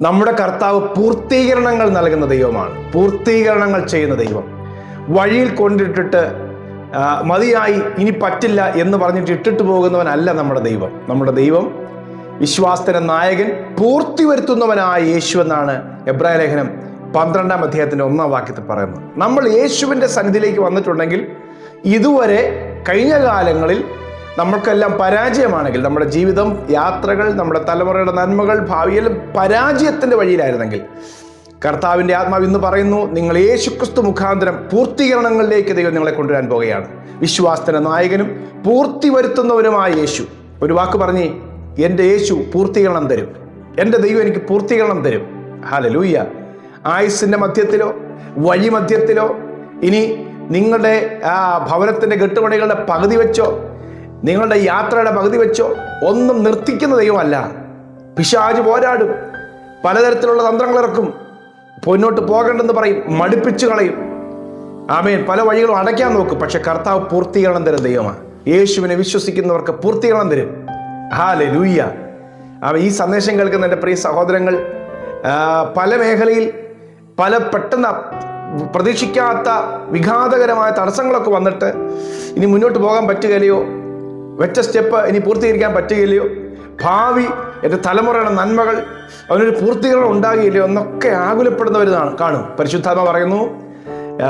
നമ്മുടെ കർത്താവ് പൂർത്തീകരണങ്ങൾ നൽകുന്ന ദൈവമാണ്. പൂർത്തീകരണങ്ങൾ ചെയ്യുന്ന ദൈവം. വഴിയിൽ കൊണ്ടിട്ടിട്ട് മതിയായി ഇനി പറ്റില്ല എന്ന് പറഞ്ഞിട്ട് ഇട്ടിട്ട് പോകുന്നവനല്ല നമ്മുടെ ദൈവം. നമ്മുടെ ദൈവം വിശ്വാസത്തിന് നായകൻ പൂർത്തി വരുത്തുന്നവനായ യേശു എന്നാണ് എബ്രാഹിം ലേഖനം പന്ത്രണ്ടാം അധ്യായത്തിന്റെ ഒന്നാം വാക്യത്തിൽ പറയുന്നത്. നമ്മൾ യേശുവിന്റെ സന്നിധിയിലേക്ക് വന്നിട്ടുണ്ടെങ്കിൽ ഇതുവരെ കഴിഞ്ഞ കാലങ്ങളിൽ നമ്മൾക്കെല്ലാം പരാജയമാണെങ്കിൽ നമ്മുടെ ജീവിതം യാത്രകൾ നമ്മുടെ തലമുറയുടെ നന്മകൾ ഭാവിയിൽ പരാജയത്തിന്റെ വഴിയിലായിരുന്നെങ്കിൽ കർത്താവിന്റെ ആത്മാവ് ഇന്ന് പറയുന്നു നിങ്ങൾ യേശുക്രിസ്തു മുഖാന്തരം പൂർത്തീകരണങ്ങളിലേക്ക് ദൈവം നിങ്ങളെ കൊണ്ടുവരാൻ പോകുകയാണ്. വിശ്വാസത്തിന് നായകനും പൂർത്തി വരുത്തുന്നവനുമായ യേശു. ഒരു വാക്ക് പറഞ്ഞേ എന്റെ യേശു പൂർത്തീകരണം തരും. എന്റെ ദൈവം എനിക്ക് പൂർത്തീകരണം തരും. ഹാലലൂയ്യ ആയുസിന്റെ മധ്യത്തിലോ വഴി മധ്യത്തിലോ ഇനി നിങ്ങളുടെ ആ ഭവനത്തിന്റെ കെട്ടുപണികളുടെ പകുതി വെച്ചോ നിങ്ങളുടെ യാത്രയുടെ പകുതി വെച്ചോ? ഒന്നും നിർത്തിക്കുന്ന ദൈവമല്ല. പിശാജ് പോരാടും. പലതരത്തിലുള്ള തന്ത്രങ്ങൾ ഇറക്കും. പൊന്നോട്ട് പോകണ്ടെന്ന് പറയും മടുപ്പിച്ചു കളയും. ആമേൻ. പല വഴികളും അടയ്ക്കാൻ നോക്കും. പക്ഷെ കർത്താവ് പൂർത്തീകരണം തരും ദൈവമാണ്. യേശുവിനെ വിശ്വസിക്കുന്നവർക്ക് പൂർത്തീകരണം തരും. ഹാലെ ലൂയ്യ അവ ഈ സന്ദേശം കേൾക്കുന്ന എന്റെ പ്രിയ സഹോദരങ്ങൾ പല മേഖലയിൽ പല പെട്ടെന്ന് പ്രതീക്ഷിക്കാത്ത വിഘാതകരമായ തടസ്സങ്ങളൊക്കെ വന്നിട്ട് ഇനി മുന്നോട്ട് പോകാൻ പറ്റുകയില്ലയോ? വെച്ച സ്റ്റെപ്പ് ഇനി പൂർത്തീകരിക്കാൻ പറ്റുകയില്ലയോ? ഭാവി എന്റെ തലമുറയുടെ നന്മകൾ അവനൊരു പൂർത്തീകരണം ഉണ്ടാകുകയില്ലയോ എന്നൊക്കെ ആകുലപ്പെടുന്നവരിതാണ്. കാണും. പരിശുദ്ധാത്മ പറയുന്നു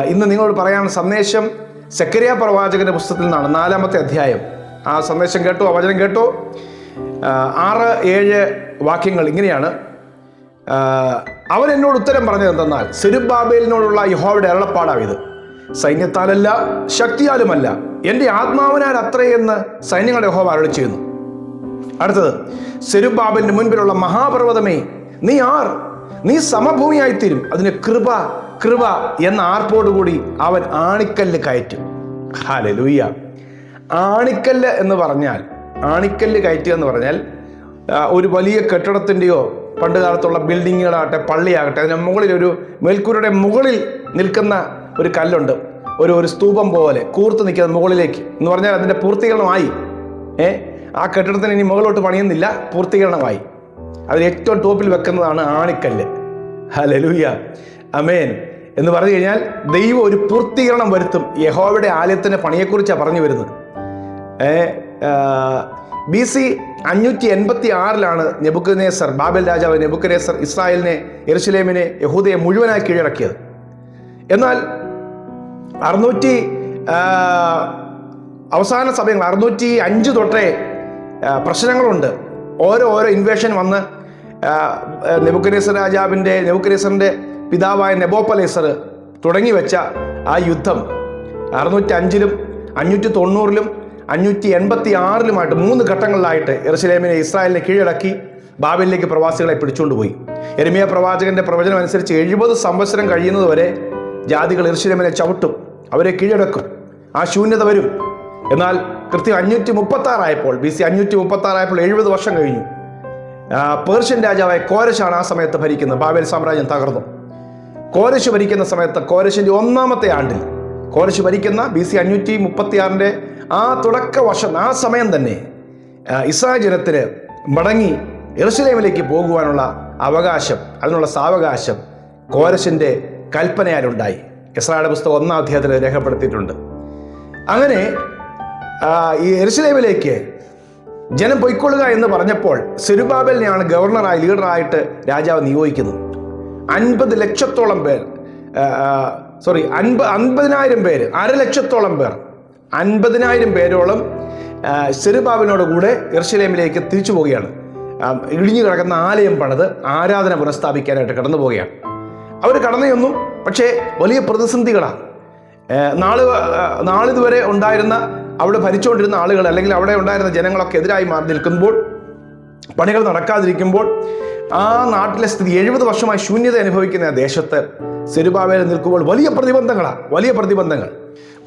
ഇന്ന് നിങ്ങളോട് പറയാൻ സന്ദേശം സെക്കരിയ പ്രവാചകന്റെ പുസ്തകത്തിൽ നിന്നാണ് നാലാമത്തെ അധ്യായം. ആ സന്ദേശം കേട്ടോ ആ വചനം കേട്ടോ. ആറ് ഏഴ് വാക്യങ്ങൾ ഇങ്ങനെയാണ്. അവൻ എന്നോട് ഉത്തരം പറഞ്ഞത് എന്തെന്നാൽ സെരുബാബേലിനോടുള്ള യഹോവയുടെ ഇത്. സൈന്യത്താലല്ല ശക്തിയാലുമല്ല എന്റെ ആത്മാവിനാൽ അത്രയെന്ന് സൈന്യങ്ങളുടെ യഹോവ അരുളി ചെയ്യുന്നു. അടുത്തത് സെരുബാബലിന് മുൻപിലുള്ള മഹാപർവതമേ നീ ആർ? നീ സമഭൂമിയായിത്തീരും. അതിന് കൃപ കൃപ എന്ന ആർപ്പോടുകൂടി അവൻ ആണിക്കല്ല് കയറ്റും. ഹാലലൂയ്യ ആണിക്കല്ല് എന്ന് പറഞ്ഞാൽ ആണിക്കല്ല് കയറ്റുക എന്ന് പറഞ്ഞാൽ ഒരു വലിയ കെട്ടിടത്തിന്റെയോ പണ്ട് കാലത്തുള്ള ബിൽഡിങ്ങുകളാകട്ടെ പള്ളിയാകട്ടെ അതിന് മുകളിൽ ഒരു മേൽക്കൂരയുടെ മുകളിൽ നിൽക്കുന്ന ഒരു കല്ലുണ്ട്. ഒരു ഒരു സ്തൂപം പോലെ കൂർത്ത് നിൽക്കുന്ന മുകളിലേക്ക് എന്ന് പറഞ്ഞാൽ അതിന്റെ പൂർത്തീകരണമായി. ഏ? ആ കെട്ടിടത്തിന് ഇനി മുകളിലോട്ട് പണിയുന്നില്ല പൂർത്തീകരണമായി. അതിൽ ഏറ്റവും ടോപ്പിൽ വെക്കുന്നതാണ് ആണിക്കല്ല്. ഹലലൂയ അമേൻ എന്ന് പറഞ്ഞു കഴിഞ്ഞാൽ ദൈവം ഒരു പൂർത്തീകരണം വരുത്തും. യഹോവയുടെ ആലയത്തിന്റെ പണിയെക്കുറിച്ചാണ് പറഞ്ഞു വരുന്നത്. ബി സി അഞ്ഞൂറ്റി എൺപത്തി ആറിലാണ് നെബുക്കനേസർ ബാബൽ രാജാവ് നെബുക്കനേസർ ഇസ്രായേലിനെ എറുസലേമിനെ യഹൂദയെ മുഴുവനായി കീഴടക്കിയത്. എന്നാൽ അറുന്നൂറ്റി അവസാന സമയങ്ങൾ അറുന്നൂറ്റി അഞ്ച് തൊട്ടേ പ്രശ്നങ്ങളുണ്ട്. ഓരോ ഓരോ ഇൻവേഷൻ വന്ന് നെബുക്കനേസർ രാജാവിന്റെ നെബുക്കനേസറിന്റെ പിതാവായ നെബോപ്പലേസർ തുടങ്ങി വെച്ച ആ യുദ്ധം. അറുന്നൂറ്റി അഞ്ചിലും അഞ്ഞൂറ്റി തൊണ്ണൂറിലും അഞ്ഞൂറ്റി എൺപത്തി ആറിലുമായിട്ട് മൂന്ന് ഘട്ടങ്ങളിലായിട്ട് എറുസലേമിനെ ഇസ്രായേലിനെ കീഴടക്കി ബാബിലേക്ക് പ്രവാസികളെ പിടിച്ചുകൊണ്ടുപോയി എരുമിയ പ്രവാചകന്റെ പ്രവചനം അനുസരിച്ച് എഴുപത് സംവത്സരം കഴിയുന്നതുവരെ ജാതികൾ എറുസലേമിനെ ചവിട്ടും. അവരെ കീഴടക്കും. ആ ശൂന്യത വരും. എന്നാൽ കൃത്യം അഞ്ഞൂറ്റി മുപ്പത്തി ആറായപ്പോൾ ബി സി അഞ്ഞൂറ്റി മുപ്പത്തി ആറായപ്പോൾ എഴുപത് വർഷം കഴിഞ്ഞു. പേർഷ്യൻ രാജാവായ കോരശാണ് ആ സമയത്ത് ഭരിക്കുന്നത്. ബാബേൽ സാമ്രാജ്യം തകർന്നു. കോരശ് ഭരിക്കുന്ന സമയത്ത് കോരശിന്റെ ഒന്നാമത്തെ ആണ്ടിൽ കോരശ് ഭരിക്കുന്ന ബി സി അഞ്ഞൂറ്റി മുപ്പത്തി ആറിന്റെ ആ തുടക്ക വർഷം ആ സമയം തന്നെ ഇസ്രായേൽ മടങ്ങി എറുസലേമിലേക്ക് പോകുവാനുള്ള അവകാശം അതിനുള്ള സാവകാശം കോരശിന്റെ കൽപ്പനയാലുണ്ടായി. ഇസ്രായേൽ പുസ്തകം ഒന്നാം അധ്യായത്തിൽ രേഖപ്പെടുത്തിയിട്ടുണ്ട്. അങ്ങനെ ഈ എറുസലേമിലേക്ക് ജനം പൊയ്ക്കൊള്ളുക എന്ന് പറഞ്ഞപ്പോൾ സിരുബാബലിനെയാണ് ഗവർണറായി ലീഡറായിട്ട് രാജാവ് നിയോഗിക്കുന്നത്. അൻപത് ലക്ഷത്തോളം പേർ സോറി അൻപ അൻപതിനായിരം പേര് അരലക്ഷത്തോളം പേർ അൻപതിനായിരം പേരോളം സിരുബാബിനോട് കൂടെ എർഷലേമിലേക്ക് തിരിച്ചു പോവുകയാണ്. ഇടിഞ്ഞു കിടക്കുന്ന ആലയം പണത് ആരാധന പുനഃസ്ഥാപിക്കാനായിട്ട് കടന്നു പോവുകയാണ് അവർ കടന്നു പക്ഷേ വലിയ പ്രതിസന്ധികളാണ് നാൾ നാളിതുവരെ ഉണ്ടായിരുന്ന അവിടെ ഭരിച്ചുകൊണ്ടിരുന്ന ആളുകൾ അല്ലെങ്കിൽ അവിടെ ഉണ്ടായിരുന്ന ജനങ്ങളൊക്കെ എതിരായി മാറി നിൽക്കുമ്പോൾ പണികൾ നടക്കാതിരിക്കുമ്പോൾ ആ നാട്ടിലെ സ്ഥിതി എഴുപത് വർഷമായി ശൂന്യത അനുഭവിക്കുന്ന ദേശത്ത് സെരുബാവേൽ നിൽക്കുമ്പോൾ വലിയ പ്രതിബന്ധങ്ങളാണ് വലിയ പ്രതിബന്ധങ്ങൾ.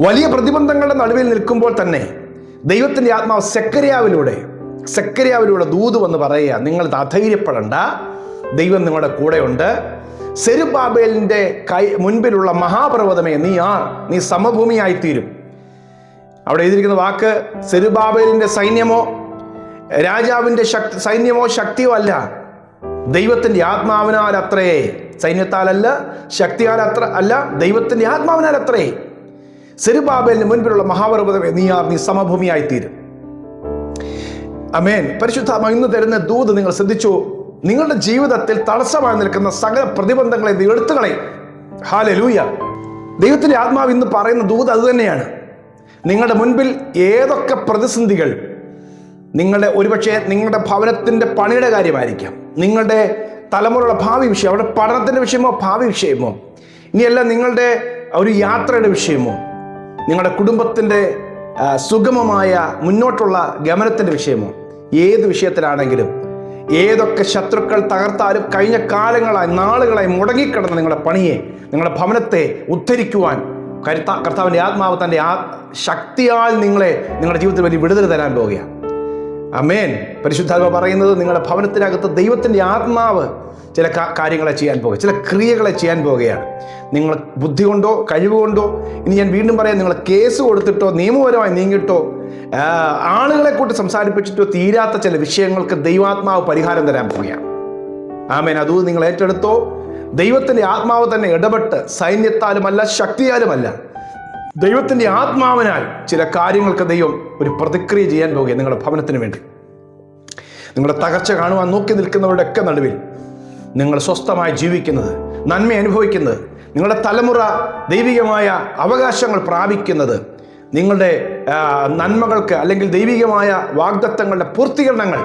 വലിയ പ്രതിബന്ധങ്ങളുടെ നടുവിൽ നിൽക്കുമ്പോൾ തന്നെ ദൈവത്തിന്റെ ആത്മാവ് സെക്കരിയാവിലൂടെ സെക്കരിയാവിലൂടെ ദൂത് വന്ന് പറയുക നിങ്ങൾ അധൈര്യപ്പെടണ്ട. ദൈവം നിങ്ങളുടെ കൂടെയുണ്ട്. സെരുബാബേലിന്റെ കൈ മുൻപിലുള്ള മഹാപർവതമേ നീ ആർ? നീ സമഭൂമിയായിത്തീരും. അവിടെ എഴുതിയിരിക്കുന്ന വാക്ക് സെരുബാബേലിന്റെ സൈന്യമോ രാജാവിന്റെ ശക്തി സൈന്യമോ ശക്തിയോ അല്ല. ദൈവത്തിന്റെ ആത്മാവിനാൽ അത്രേ. സൈന്യത്താലല്ല ശക്തിയാൽ അത്ര അല്ല ദൈവത്തിന്റെ ആത്മാവിനാൽ അത്രേ. സെരുബാബേലിന് മുൻപിലുള്ള മഹാപർവതമേ ആർ? നീ സമഭൂമിയായിത്തീരും. അമേൻ പരിശുദ്ധ ഇന്ന് തരുന്ന ദൂത് നിങ്ങൾ ശ്രദ്ധിച്ചു. നിങ്ങളുടെ ജീവിതത്തിൽ തടസ്സമായി നിൽക്കുന്ന സകല പ്രതിബന്ധങ്ങളെ നീ ഹാല ലൂയ ദൈവത്തിന്റെ ആത്മാവ് ഇന്ന് പറയുന്ന ദൂത് അതുതന്നെയാണ് നിങ്ങളുടെ മുൻപിൽ ഏതൊക്കെ പ്രതിസന്ധികൾ നിങ്ങളുടെ ഒരുപക്ഷെ നിങ്ങളുടെ ഭവനത്തിന്റെ പണിയുടെ കാര്യമായിരിക്കാം. നിങ്ങളുടെ തലമുറയുടെ ഭാവി വിഷയം അവരുടെ പഠനത്തിന്റെ വിഷയമോ ഭാവി വിഷയമോ ഇനിയല്ല നിങ്ങളുടെ ഒരു യാത്രയുടെ വിഷയമോ നിങ്ങളുടെ കുടുംബത്തിന്റെ സുഗമമായ മുന്നോട്ടുള്ള ഗമനത്തിന്റെ വിഷയമോ ഏത് വിഷയത്തിലാണെങ്കിലും ഏതൊക്കെ ശത്രുക്കൾ തകർത്താലും കഴിഞ്ഞ കാലങ്ങളായി നാളുകളായി മുടങ്ങിക്കിടന്ന നിങ്ങളുടെ പണിയെ നിങ്ങളുടെ ഭവനത്തെ ഉദ്ധരിക്കുവാൻ കരുത്ത കർത്താവിന്റെ ആത്മാവ് തന്റെ ആ ശക്തിയാൽ നിങ്ങളെ നിങ്ങളുടെ ജീവിതത്തിൽ വലിയ വിടുതൽ തരാൻ പോവുകയാണ് അമേൻ പരിശുദ്ധാത്മ പറയുന്നത് നിങ്ങളുടെ ഭവനത്തിനകത്ത് ദൈവത്തിന്റെ ആത്മാവ് ചില കാര്യങ്ങളെ ചെയ്യാൻ പോകുക ചില ക്രിയകളെ ചെയ്യാൻ പോവുകയാണ് നിങ്ങൾ ബുദ്ധി കൊണ്ടോ കഴിവുകൊണ്ടോ ഇനി ഞാൻ വീണ്ടും പറയാം നിങ്ങൾ കേസ് കൊടുത്തിട്ടോ നിയമപരമായി നീങ്ങിട്ടോ ആളുകളെ കൂട്ടി സംസാരിപ്പിച്ചിട്ടോ തീരാത്ത ചില വിഷയങ്ങൾക്ക് ദൈവാത്മാവ് പരിഹാരം തരാൻ പോവുകയാണ്. ആമേൻ. അത് നിങ്ങൾ ഏറ്റെടുത്തോ. ദൈവത്തിന്റെ ആത്മാവ് തന്നെ ഇടപെട്ട് സൈന്യത്താലുമല്ല ശക്തിയാലുമല്ല ദൈവത്തിന്റെ ആത്മാവിനാൽ ചില കാര്യങ്ങൾക്ക് ദൈവം ഒരു പ്രതിക്രിയ ചെയ്യാൻ പോകുക നിങ്ങളുടെ ഭവനത്തിന് വേണ്ടി. നിങ്ങളുടെ തകർച്ച കാണുവാൻ നോക്കി നിൽക്കുന്നവരുടെ ഒക്കെ നടുവിൽ നിങ്ങൾ സ്വസ്ഥമായി ജീവിക്കുന്നത് നന്മ അനുഭവിക്കുന്നത് നിങ്ങളുടെ തലമുറ ദൈവികമായ അവകാശങ്ങൾ പ്രാപിക്കുന്നത് നിങ്ങളുടെ നന്മകൾക്ക് അല്ലെങ്കിൽ ദൈവികമായ വാഗ്ദത്തങ്ങളുടെ പൂർത്തീകരണങ്ങൾ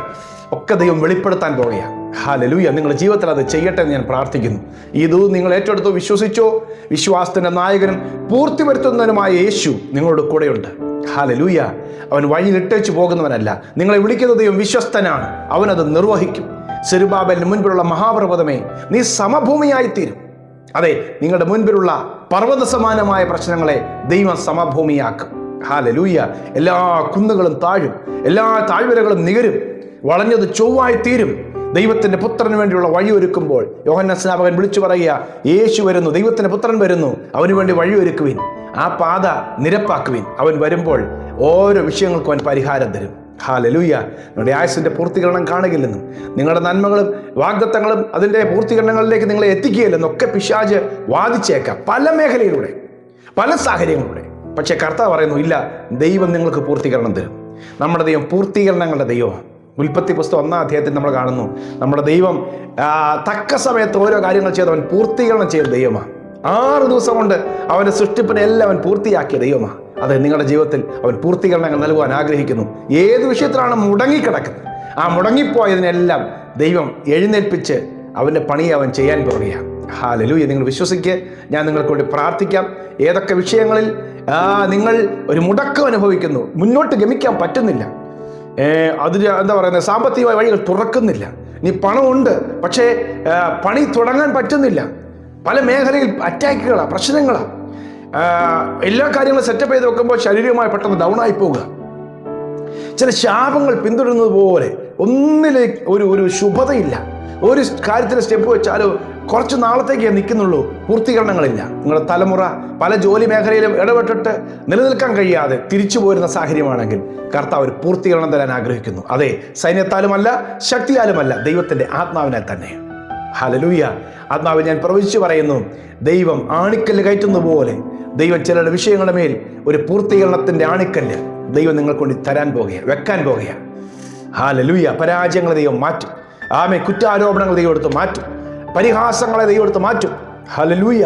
ഒക്കെ ദൈവം വെളിപ്പെടുത്താൻ പോകുകയാണ്. ഹാലലൂയ നിങ്ങളുടെ ജീവിതത്തിൽ അത് ചെയ്യട്ടെ എന്ന് ഞാൻ പ്രാർത്ഥിക്കുന്നു. ഇത് നിങ്ങൾ ഏറ്റെടുത്തോ വിശ്വസിച്ചോ? വിശ്വാസത്തിന്റെ നായകനും പൂർത്തി വരുത്തുന്നതിനുമായ യേശു നിങ്ങളുടെ കൂടെയുണ്ട്. ഹാലലൂയ അവൻ വഴി ഇട്ടേച്ച് പോകുന്നവനല്ല. നിങ്ങളെ വിളിക്കുന്ന ദൈവം വിശ്വസ്തനാണ്. അവനത് നിർവഹിക്കും. സെരുബാബലിന് മുൻപിലുള്ള മഹാപർവതമേ നീ സമഭൂമിയായിത്തീരും. അതെ നിങ്ങളുടെ മുൻപിലുള്ള പർവത സമാനമായ പ്രശ്നങ്ങളെ ദൈവം സമഭൂമിയാക്കും. ഹാലലൂയ എല്ലാ കുന്നുകളും താഴും. എല്ലാ താഴ്വരകളും നികരും. വളഞ്ഞത് ചൊവ്വായി തീരും ദൈവത്തിന്റെ പുത്രന് വേണ്ടിയുള്ള വഴി ഒരുക്കുമ്പോൾ യോഹന്ന സ്നാപകൻ വിളിച്ചു പറയുക യേശു വരുന്നു ദൈവത്തിന്റെ പുത്രൻ വരുന്നു. അവന് വേണ്ടി വഴി ഒരുക്കുവിൻ ആ പാത നിരപ്പാക്കുവിൻ. അവൻ വരുമ്പോൾ ഓരോ വിഷയങ്ങൾക്കും അവൻ പരിഹാരം തരും. ഹാലലൂയ. നിങ്ങളുടെ ആയുസിന്റെ പൂർത്തീകരണം കാണുകയില്ലെന്നും നിങ്ങളുടെ നന്മകളും വാഗ്ദത്തങ്ങളും അതിന്റെ പൂർത്തീകരണങ്ങളിലേക്ക് നിങ്ങളെ എത്തിക്കുകയില്ലെന്നും ഒക്കെ പിശാജ് വാദിച്ചേക്കാം പല മേഖലയിലൂടെ പല സാഹചര്യങ്ങളിലൂടെ. പക്ഷേ കർത്താവ് പറയുന്നു ഇല്ല ദൈവം നിങ്ങൾക്ക് പൂർത്തീകരണം തരും. നമ്മുടെ ദൈവം പൂർത്തീകരണങ്ങളുടെ ദൈവമാണ്. ഉൽപ്പത്തി പുസ്തകം ഒന്നാം അധ്യായത്തിൽ നമ്മൾ കാണുന്നു. നമ്മുടെ ദൈവം തക്ക സമയത്ത് ഓരോ കാര്യങ്ങൾ ചെയ്ത് അവൻ പൂർത്തീകരണം ചെയ്ത ദൈവമാണ്. ആറ് ദിവസം കൊണ്ട് അവന്റെ സൃഷ്ടിപ്പിനെ എല്ലാം അവൻ പൂർത്തിയാക്കിയ ദൈവമാണ്. അത് നിങ്ങളുടെ ജീവിതത്തിൽ അവൻ പൂർത്തീകരണങ്ങൾ നൽകുവാൻ ആഗ്രഹിക്കുന്നു. ഏത് വിഷയത്തിലാണ് മുടങ്ങിക്കിടക്കുന്നത്? ആ മുടങ്ങിപ്പോയതിനെല്ലാം ദൈവം എഴുന്നേൽപ്പിച്ച് അവന്റെ പണി അവൻ ചെയ്യാൻ പോവുകയാണ്. ഹാലലൂയ നിങ്ങൾ വിശ്വസിക്കുക ഞാൻ നിങ്ങൾക്ക് വേണ്ടി പ്രാർത്ഥിക്കാം. ഏതൊക്കെ വിഷയങ്ങളിൽ നിങ്ങൾ ഒരു മുടക്കം അനുഭവിക്കുന്നു മുന്നോട്ട് ഗമിക്കാൻ പറ്റുന്നില്ല. അതിന് എന്താ പറയുന്നത് സാമ്പത്തികമായ വഴികൾ തുറക്കുന്നില്ല. ഇനി പണമുണ്ട് പക്ഷേ പണി തുടങ്ങാൻ പറ്റുന്നില്ല. പല മേഖലയിൽ അറ്റാക്കുകളാണ് പ്രശ്നങ്ങളാണ് എല്ലാ കാര്യങ്ങളും സെറ്റപ്പ് ചെയ്ത് വെക്കുമ്പോൾ ശാരീരികമായി പെട്ടെന്ന് ഡൗൺ ആയി പോവുക. ചില ശാപങ്ങൾ പിന്തുടരുന്നത് പോലെ ഒന്നിലേക്ക് ഒരു ഒരു ശുഭതയില്ല. ഒരു കാര്യത്തിന് സ്റ്റെപ്പ് വെച്ചാലോ കുറച്ച് നാളത്തേക്കേ നിൽക്കുന്നുള്ളൂ പൂർത്തീകരണങ്ങളില്ല. നിങ്ങളുടെ തലമുറ പല ജോലി മേഖലയിലും ഇടപെട്ടിട്ട് നിലനിൽക്കാൻ കഴിയാതെ തിരിച്ചു പോരുന്ന സാഹചര്യമാണെങ്കിൽ കർത്താവ് ഒരു പൂർത്തീകരണം തരാൻ ആഗ്രഹിക്കുന്നു. അതെ സൈന്യത്താലുമല്ല ശക്തിയാലുമല്ല ദൈവത്തിന്റെ ആത്മാവിനാൽ തന്നെ. ഹലലൂയ ആത്മാവ് ഞാൻ പ്രവചിച്ചു പറയുന്നു ദൈവം ആണിക്കല്ല് കയറ്റുന്ന പോലെ ദൈവം ചിലരുടെ വിഷയങ്ങളുടെ മേൽ ഒരു പൂർത്തീകരണത്തിന്റെ ആണിക്കല്ല് ദൈവം നിങ്ങൾക്കൊണ്ട് തരാൻ പോകുകയാണ് വെക്കാൻ പോകുകയാണ്. ഹാലലൂയ പരാജയങ്ങളെ ദൈവം മാറ്റും. ആമേ കുറ്റാരോപണങ്ങൾ ദൈവം എടുത്ത് മാറ്റും. പരിഹാസങ്ങളെ ദൈവം എടുത്ത് മാറ്റും. ഹലലൂയ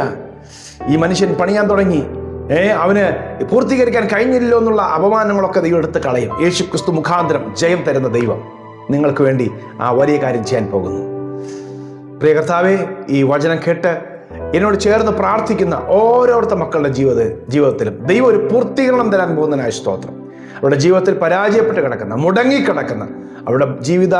ഈ മനുഷ്യൻ പണിയാൻ തുടങ്ങി. ഏ അവന് പൂർത്തീകരിക്കാൻ കഴിഞ്ഞില്ലല്ലോ എന്നുള്ള അപമാനങ്ങളൊക്കെ ദൈവം എടുത്ത് കളയും. യേശു ക്രിസ്തു മുഖാന്തരം ജയം തരുന്ന ദൈവം നിങ്ങൾക്ക് വേണ്ടി ആ വലിയ കാര്യം ചെയ്യാൻ പോകുന്നു. പ്രിയ കർത്താവേ ഈ വചനം കേട്ട് എന്നോട് ചേർന്ന് പ്രാർത്ഥിക്കുന്ന ഓരോരുത്തർ മക്കളുടെ ജീവിത ജീവിതത്തിലും ദൈവം ഒരു പൂർത്തീകരണം തരാൻ പോകുന്നതിനായ സ്തോത്രം. അവരുടെ ജീവിതത്തിൽ പരാജയപ്പെട്ട് കിടക്കുന്ന മുടങ്ങിക്കിടക്കുന്ന അവരുടെ ജീവിത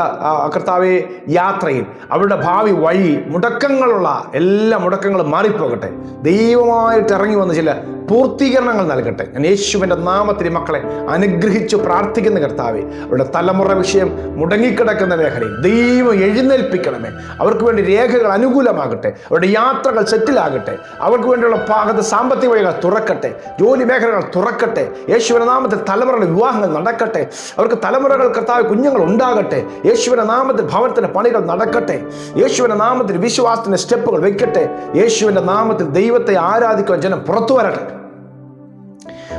കർത്താവെ യാത്രയിൽ അവരുടെ ഭാവി വഴി മുടക്കങ്ങളുള്ള എല്ലാ മുടക്കങ്ങളും മാറിപ്പോകട്ടെ. ദൈവമായിട്ട് ഇറങ്ങി വന്ന് ചില പൂർത്തീകരണങ്ങൾ നൽകട്ടെ. ഞാൻ യേശുവിന്റെ നാമത്തിൽ മക്കളെ അനുഗ്രഹിച്ചു പ്രാർത്ഥിക്കുന്ന കർത്താവെ അവരുടെ തലമുറ വിഷയം മുടങ്ങിക്കിടക്കുന്ന മേഖലയിൽ ദൈവം എഴുന്നേൽപ്പിക്കണമേ. അവർക്ക് വേണ്ടി രേഖകൾ അനുകൂലമാകട്ടെ. അവരുടെ യാത്രകൾ സെറ്റിലാകട്ടെ. അവർക്ക് വേണ്ടിയുള്ള പാകത്ത് സാമ്പത്തിക വഴികൾ തുറക്കട്ടെ. ജോലി മേഖലകൾ തുറക്കട്ടെ. യേശുവിന്റെ നാമത്തിൽ തലമുറയുടെ വിവാഹങ്ങൾ നടക്കട്ടെ. അവർക്ക് തലമുറകൾ കർത്താവ് കുഞ്ഞുങ്ങൾ ഉണ്ടാകട്ടെ. യേശുവിന്റെ നാമത്തിൽ ഭവനത്തിന്റെ പണികൾ നടക്കട്ടെ. യേശുവിന്റെ നാമത്തിൽ വിശ്വാസത്തിന്റെ സ്റ്റെപ്പുകൾ വെക്കട്ടെ. യേശുവിന്റെ നാമത്തിൽ ദൈവത്തെ ആരാധിക്കുവാൻ ജനം പുറത്തു വരട്ടെ.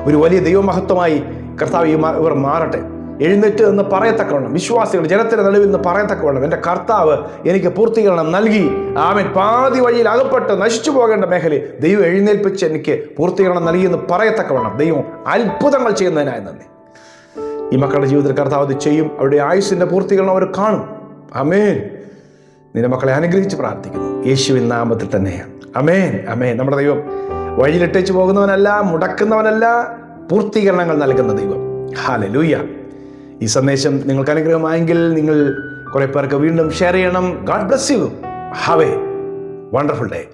ഒരു വലിയ ദൈവമഹത്വമായി കർത്താവ് ഇവർ മാറട്ടെ. എഴുന്നേറ്റ് എന്ന് പറയത്തക്കവണ്ണം വിശ്വാസികൾ ജനത്തിന്റെ നടുവിൽ നിന്ന് പറയത്തക്കവണ്ണം എന്റെ കർത്താവ് എനിക്ക് പൂർത്തീകരണം നൽകി. ആമൻ. പാതി വഴിയിൽ അകപ്പെട്ട് നശിച്ചു പോകേണ്ട മേഖലയിൽ ദൈവം എഴുന്നേൽപ്പിച്ച് എനിക്ക് പൂർത്തീകരണം നൽകി എന്ന് പറയത്തക്കവണ്ണം. ദൈവം അത്ഭുതങ്ങൾ ചെയ്യുന്നതിനായി നന്ദി. ഈ മക്കളുടെ ജീവിതത്തിൽ കർത്താവ് അത് ചെയ്യും. അവരുടെ ആയുസിന്റെ പൂർത്തീകരണം അവർ കാണും. അമേൻ നിന്റെ മക്കളെ അനുഗ്രഹിച്ച് പ്രാർത്ഥിക്കുന്നു. യേശുവിൻ നാമത്തിൽ തന്നെയാണ്. അമേൻ അമേൻ നമ്മുടെ ദൈവം വഴിയിലിട്ടേച്ച് പോകുന്നവനല്ല മുടക്കുന്നവനല്ല പൂർത്തീകരണങ്ങൾ നൽകുന്ന ദൈവം. ഹാലലൂയ ഈ സന്ദേശം നിങ്ങൾക്ക് അനുഗ്രഹമായെങ്കിൽ നിങ്ങൾ കുറെ പേർക്ക് വീണ്ടും ഷെയർ ചെയ്യണം. God bless you. Have a wonderful day.